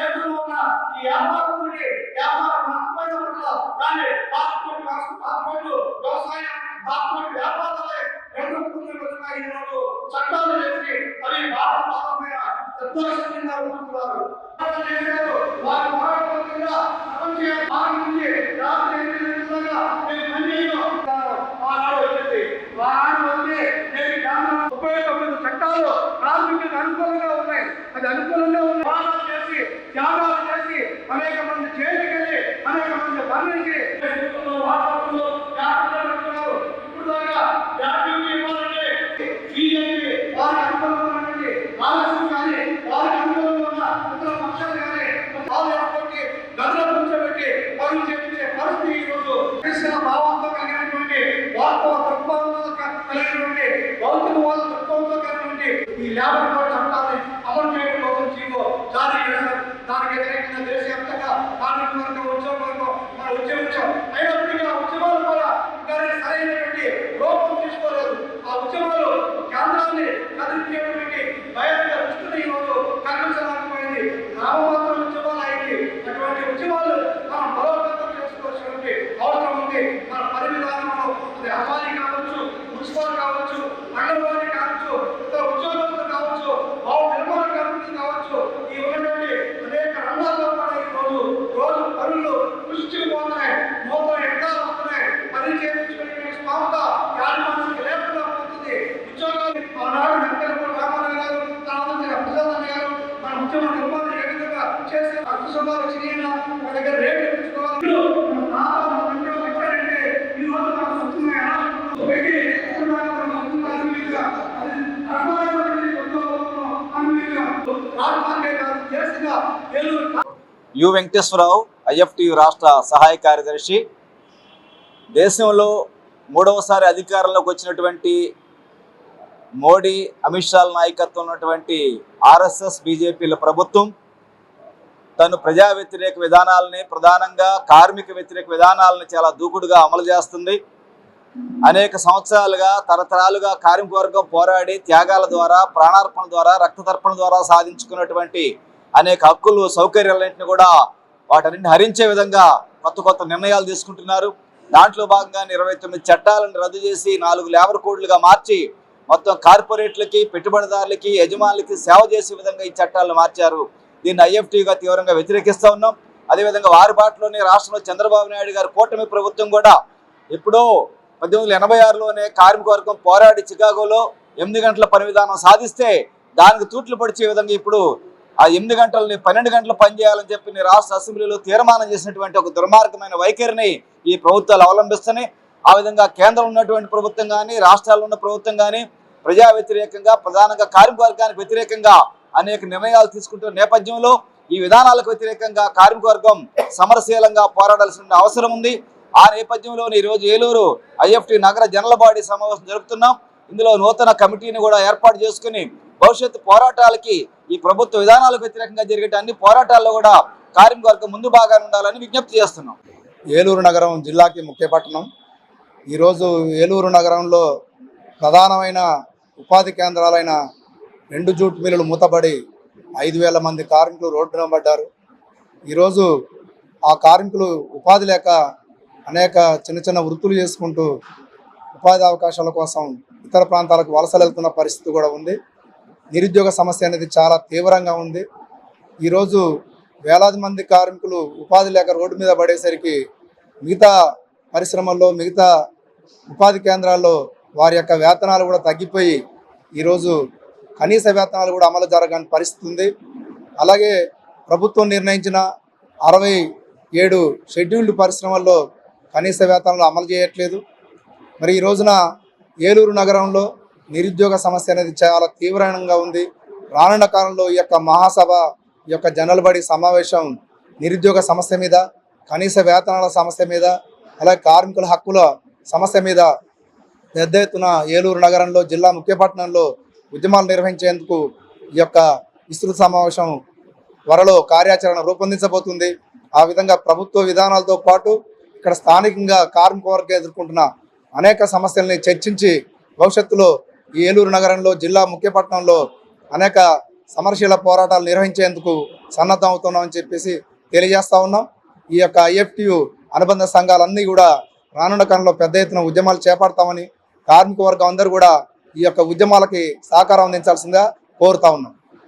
దేశంలో ఉన్న ఈ వ్యాపారులకి వ్యాపారం నష్టపోయిన వల్ల దాన్ని కార్పొరేట్ కార్పొరేట్ వ్యవసాయం కార్పొరేట్ వ్యాపారాలే రెండు ముందు విధంగా ఈ రోజు చట్టాలు చేసి అవి భారత భాగమైన నిర్దేశంగా ఉంటున్నారు చేశారు వారి పోరాటం కింద ప్రపంచ భాగం నుంచి రాత్రి ఎనిమిది గంటలుగా మేము పనిచేయడం ఆనాడు వచ్చింది. Krishna power Lord, U Venkateswararao IFTU రాష్ట్ర సహాయ కార్యదర్శి. దేశంలో మూడవసారి అధికారంలోకి వచ్చినటువంటి మోడీ అమిత్ షా నాయకత్వం ఉన్నటువంటి ఆర్ఎస్ఎస్ బీజేపీల ప్రభుత్వం తను ప్రజా వ్యతిరేక విధానాలని ప్రధానంగా కార్మిక వ్యతిరేక విధానాలను చాలా దూకుడుగా అమలు చేస్తుంది. అనేక సంవత్సరాలుగా తరతరాలుగా కార్మిక వర్గం పోరాడి త్యాగాల ద్వారా ప్రాణార్పణ ద్వారా రక్తతర్పణ ద్వారా సాధించుకున్నటువంటి అనేక హక్కులు సౌకర్యాలన్నింటినీ కూడా వాటన్నింటిని హరించే విధంగా కొత్త కొత్త నిర్ణయాలు తీసుకుంటున్నారు. దాంట్లో భాగంగా ఇరవై తొమ్మిది చట్టాలను రద్దు చేసి నాలుగు లేబర్ కోడ్లుగా మార్చి మొత్తం కార్పొరేట్లకి పెట్టుబడిదారులకి యజమానులకి సేవ చేసే విధంగా ఈ చట్టాలను మార్చారు. దీన్ని ఐఎఫ్టీగా తీవ్రంగా వ్యతిరేకిస్తూ ఉన్నాం. అదేవిధంగా వారి బాటలోనే రాష్ట్రంలో చంద్రబాబు నాయుడు గారి కూటమి ప్రభుత్వం కూడా ఎప్పుడో పద్దెనిమిది వందల ఎనభై ఆరులోనే కార్మిక వర్గం పోరాడి చికాగోలో ఎనిమిది గంటల పని విధానం సాధిస్తే దానికి తూట్లు పడిచే విధంగా ఇప్పుడు ఆ ఎనిమిది గంటలని పన్నెండు గంటలు పనిచేయాలని చెప్పి రాష్ట్ర అసెంబ్లీలో తీర్మానం చేసినటువంటి ఒక దుర్మార్గమైన వైఖరిని ఈ ప్రభుత్వాలు అవలంబిస్తున్నాయి. ఆ విధంగా కేంద్రం ఉన్నటువంటి ప్రభుత్వం కానీ రాష్ట్రాల్లో ఉన్న ప్రభుత్వం కానీ ప్రజా వ్యతిరేకంగా ప్రధానంగా కార్మిక వర్గానికి వ్యతిరేకంగా అనేక నిర్ణయాలు తీసుకుంటున్న నేపథ్యంలో ఈ విధానాలకు వ్యతిరేకంగా కార్మిక వర్గం సమరశీలంగా పోరాడాల్సిన అవసరం ఉంది. ఆ నేపథ్యంలోనే ఈరోజు ఏలూరు ఐఎఫ్టి నగర జనరల్ బాడీ సమావేశం జరుపుతున్నాం. ఇందులో నూతన కమిటీని కూడా ఏర్పాటు చేసుకుని భవిష్యత్తు పోరాటాలకి ఈ ప్రభుత్వ విధానాలకు వ్యతిరేకంగా జరిగే అన్ని పోరాటాల్లో కూడా కార్మికవర్గం ముందు భాగాన్ని ఉండాలని విజ్ఞప్తి చేస్తున్నాం. ఏలూరు నగరం జిల్లాకి ముఖ్య పట్టణం. ఈరోజు ఏలూరు నగరంలో ప్రధానమైన ఉపాధి కేంద్రాలైన రెండు జూట్ మిల్లులు మూతబడి ఐదు వేల మంది కార్మికులు రోడ్డున పడ్డారు. ఈరోజు ఆ కార్మికులు ఉపాధి లేక అనేక చిన్న చిన్న వృత్తులు చేసుకుంటూ ఉపాధి అవకాశాల కోసం ఇతర ప్రాంతాలకు వలసలు వెళ్తున్న పరిస్థితి కూడా ఉంది. నిరుద్యోగ సమస్య అనేది చాలా తీవ్రంగా ఉంది. ఈరోజు వేలాది మంది కార్మికులు ఉపాధి లేక రోడ్డు మీద పడేసరికి మిగతా పరిశ్రమల్లో మిగతా ఉపాధి కేంద్రాల్లో వారి యొక్క వేతనాలు కూడా తగ్గిపోయి ఈరోజు కనీస వేతనాలు కూడా అమలు జరగని పరిస్థితి ఉంది. అలాగే ప్రభుత్వం నిర్ణయించిన అరవై ఏడు షెడ్యూల్డ్ పరిశ్రమల్లో కనీస వేతనాలు అమలు చేయట్లేదు. మరి ఈ రోజున ఏలూరు నగరంలో నిరుద్యోగ సమస్య అనేది చాలా తీవ్రంగా ఉంది. రానున్న కాలంలో ఈ యొక్క మహాసభ ఈ యొక్క జనరల్ సమావేశం నిరుద్యోగ సమస్య మీద కనీస వేతనాల సమస్య మీద అలాగే కార్మికుల హక్కుల సమస్య మీద పెద్ద ఎత్తున ఏలూరు నగరంలో జిల్లా ముఖ్యపట్నంలో ఉద్యమాలు నిర్వహించేందుకు ఈ యొక్క విస్తృత సమావేశం త్వరలో కార్యాచరణ రూపొందించబోతుంది. ఆ విధంగా ప్రభుత్వ విధానాలతో పాటు ఇక్కడ స్థానికంగా కార్మిక వర్గం ఎదుర్కొంటున్న అనేక సమస్యల్ని చర్చించి భవిష్యత్తులో ఈ ఏలూరు నగరంలో జిల్లా ముఖ్యపట్నంలో అనేక సమరశీల పోరాటాలు నిర్వహించేందుకు సన్నద్ధం అవుతున్నామని చెప్పేసి తెలియజేస్తా ఉన్నాం. ఈ యొక్క ఐఎఫ్టియు అనుబంధ సంఘాలన్నీ కూడా రానున్న కాలంలో పెద్ద ఎత్తున ఉద్యమాలు చేపడతామని కార్మిక వర్గం అందరూ కూడా ఈ యొక్క ఉద్యమాలకి సహకారం అందించాల్సిందిగా కోరుతా ఉన్నాం.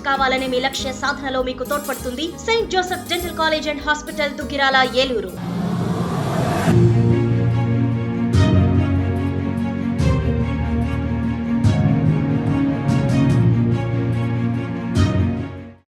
కావాలనే మీ లక్ష్య సాధనలో మీకు తోడ్పడుతుంది. Saint Joseph dental college and hospital Duggirala Eluru.